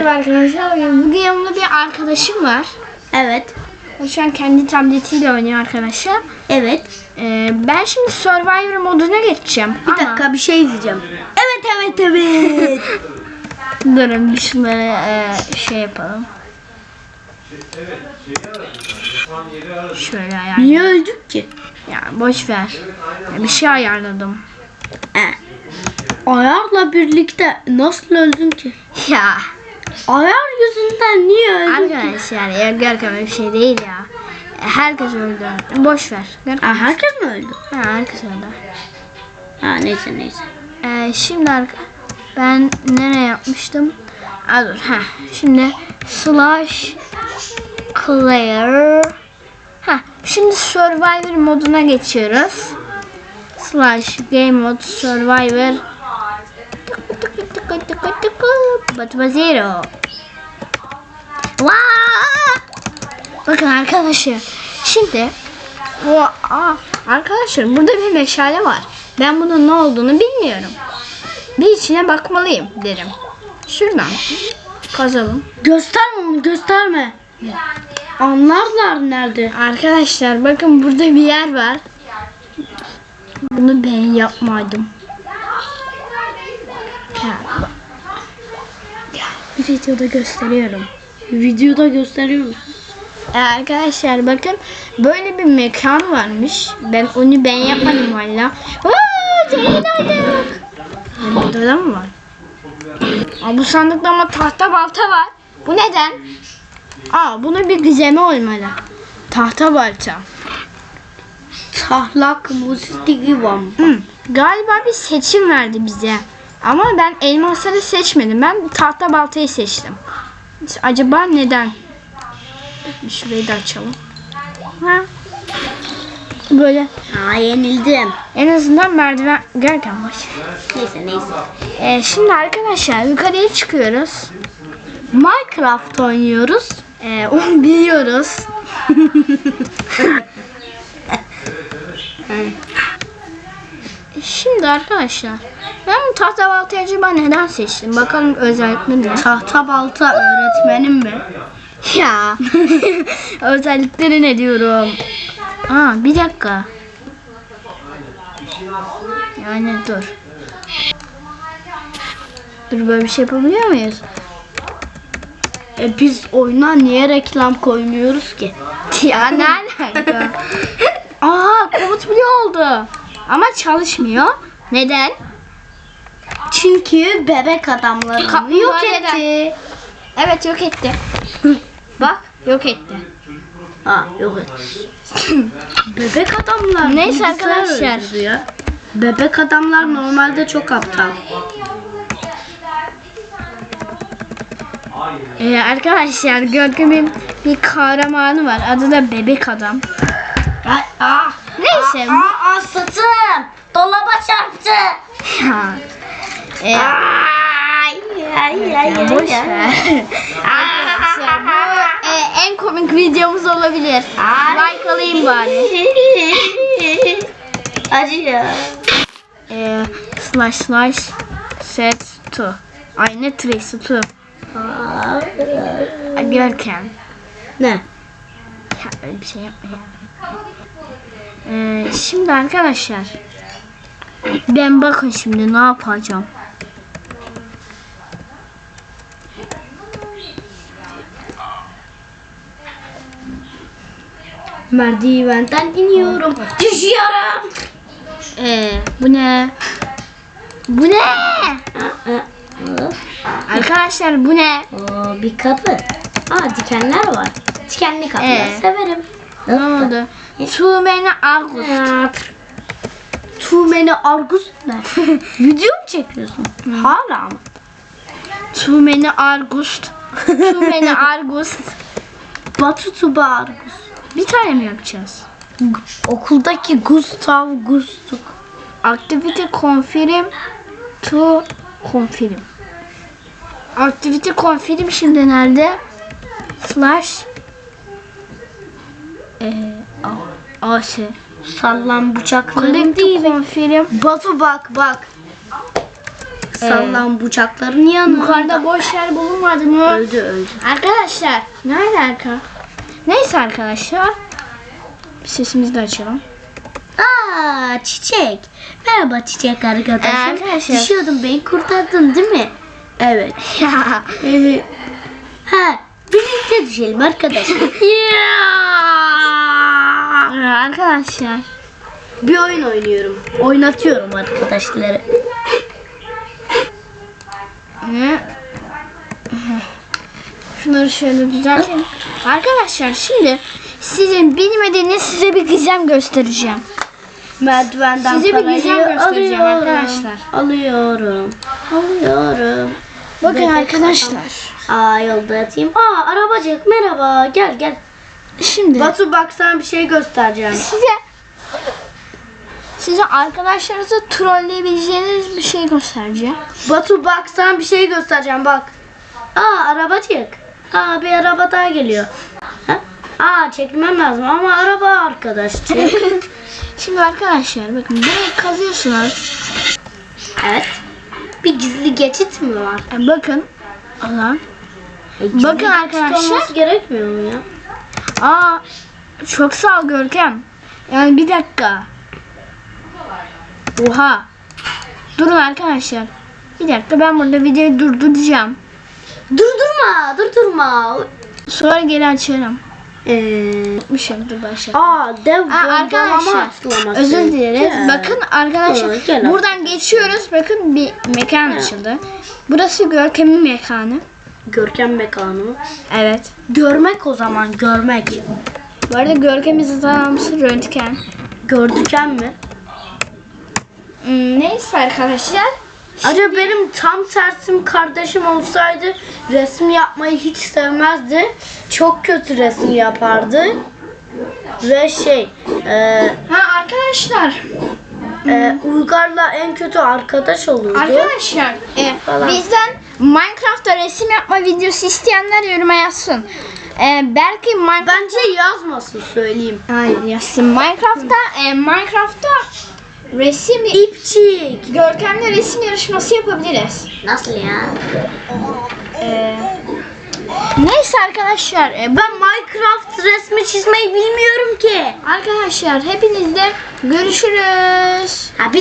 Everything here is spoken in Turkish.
Merhaba arkadaşlar. Bugün yanımda bir arkadaşım var. Evet. O şu an kendi tabletiyle oynuyor arkadaşlar. Evet. Ee, ben şimdi Survivor moduna geçeceğim. Bir Ama- dakika bir şey izleyeceğim. Evet evet evet. Durun bir şunları e, şey yapalım. Şöyle ayar. Niye öldük ki? Ya boş ver. Ya, bir şey ayarladım. He. Ayarla birlikte nasıl öldün ki? Ya Ayar yüzünden niye öldün ki? arkadaşlar ya Görkem öyle bir şey değil ya. E, Herkes öldü. Boş ver. Görkem. Ha, herkes mi öldü? Ha, herkes öldü. Ha neyse neyse. Ee, şimdi arka- ben nereye yapmıştım? Aa, dur. Ha, şimdi slash clear. Ha, şimdi survivor moduna geçiyoruz. Slash game mode survivor. Tıkı tıkı tıkı tıkı tıkı. Batma zero. Bakın arkadaşlar. Şimdi o aa, arkadaşlar burada bir meşale var. Ben bunun ne olduğunu bilmiyorum. Bir içine bakmalıyım derim. Şuradan kazalım. Gösterme onu gösterme. Anlarlar nerede? Arkadaşlar bakın burada bir yer var. Bunu ben yapmadım. Ya, ya, bir videoda gösteriyorum. Videoda gösteriyor musun? Ee, arkadaşlar bakın böyle bir mekan varmış. Ben onu ben yapmadım valla. Burada da mı var? Aa, bu sandıkta ama tahta balta var. Bu neden? Aa bunun bir gizemi olmalı. Tahta balta. Tahlak musiki var mı? Hı, galiba bir seçim verdi bize. Ama ben elmasları seçmedim. Ben tahta baltayı seçtim. Acaba neden? Şurayı da açalım. Ha. Böyle Ha yenildim. en azından merdiven görken baş. Neyse neyse. Ee, şimdi arkadaşlar yukarıya çıkıyoruz. Minecraft oynuyoruz. Ee, onu biliyoruz. Şimdi arkadaşlar ben tahta baltayı acaba neden seçtim? Bakalım özellikleri ne? Tahta balta öğretmenim mi? Ya özellikleri ne diyorum? Aa bir dakika. Yani dur. Dur böyle bir şey yapabiliyor muyuz? E biz oyuna niye reklam koymuyoruz ki? Ya ne alaka? Aa komut bile oldu. Ama çalışmıyor. Neden? Çünkü bebek Kaplumbağa yok neden? etti. Evet yok etti. Bak yok etti. Ha yok etti. bebek adamlar. Neyse arkadaşlar. öldürüyor. Bebek adamlar normalde çok aptal. Ee, arkadaşlar Görkem'in bir kahramanı var. Adı da Bebek Adam. Ay, ah, Neyse. aa, aa, sırtım. Dolaba çarptı. Ee, Ay, ay, ay, ay, boş ay. ver. Arkadaşlar bu e, en komik videomuz olabilir. Like alayım bari. Acıyor. Ee, slash slash set to. Ay ne trace to. Görkem. Ne? Ya öyle bir şey yapma ya. Ee, şimdi arkadaşlar. Ben bakın şimdi ne yapacağım. Merdivenden iniyorum. Düşüyorum. Ee, bu ne? Bu ne? Arkadaşlar bu ne? Oo, bir kapı. Aa dikenler var. Dikenli kapılar Ee? severim. Ne oldu? Too many August. Tuğmeni Argus ne? Video mu çekiyorsun? Hala mı? Too many August. Too many August. Batu Tuba Argus. Bir tane mi yapacağız? Okuldaki Gustav Gustuk. Activity confirm to confirm. Activity confirm şimdi nerede? Slash e, A, AS. Sallan bıçakların değil confirm. Batu bak bak. sallan bıçakların yanında. Yukarıda boş yer bulunmadı mı? Öldü öldü. Arkadaşlar ne alaka? Neyse arkadaşlar. Bir sesimizi de açalım. Aa çiçek. Merhaba çiçek arkadaşım. Ee, arkadaşlar. Düşüyordun beni kurtardın değil mi? Evet. Ha birlikte düşelim arkadaşlar. arkadaşlar. Bir oyun oynuyorum. Oynatıyorum arkadaşları. Ne? Şunları şöyle düzeltelim. Arkadaşlar şimdi sizin bilmediğiniz size bir gizem göstereceğim. Merdivenden Size bir parayı güzel göstereceğim alıyorum. arkadaşlar. Alıyorum. Alıyorum. Bakın Bebek arkadaşlar. Aa yolda yatayım. Aa arabacık merhaba gel gel. Şimdi Batu bak sana bir şey göstereceğim. size size arkadaşlarınızı trolleyebileceğiniz bir şey göstereceğim. Batu bak sana bir şey göstereceğim bak. Aa arabacık. Aa bir araba daha geliyor. Ha? Aa çekmem lazım ama araba arkadaş. Çek. Şimdi arkadaşlar bakın burayı kazıyorsunuz. evet. Bir gizli geçit mi var? E, Bakın. Allah. E, Bakın arkadaşlar. gerekmiyor mu ya? Aa çok sağ ol Görkem. Yani bir dakika. Oha. Durun arkadaşlar. Bir dakika ben burada videoyu durduracağım. Durdurma, durdurma. Sonra geri açarım. Ee, Unutmuşum dur başla. aa dev Aa, arkadaşlar özür dileriz. Bakın arkadaşlar Evet, gel. buradan geçiyoruz. Bakın bir mekan açıldı. Burası Görkem'in mekanı. Görkem mekanı mı? Evet. Görmek o zaman görmek. Bu arada Görkem'in zamanımızı röntgen. Gördüken mi? Hmm, neyse arkadaşlar. Acaba benim tam tersim kardeşim olsaydı resim yapmayı hiç sevmezdi. Çok kötü resim yapardı. Ve şey, e, Ha arkadaşlar. e, Uygar'la en kötü arkadaş olurdu. Arkadaşlar e, Falan. bizden Minecraft'ta resim yapma videosu isteyenler yoruma yazsın. E, belki Minecraft Bence yazmasın söyleyeyim. Hayır yazsın. Minecraft'ta e, Minecraft'ta resim İpçik. Görkem'le resim yarışması yapabiliriz. Nasıl ya? E, neyse arkadaşlar e, ben Minecraft resmi çizmeyi bilmiyorum ki. arkadaşlar hepinizle görüşürüz. Ha,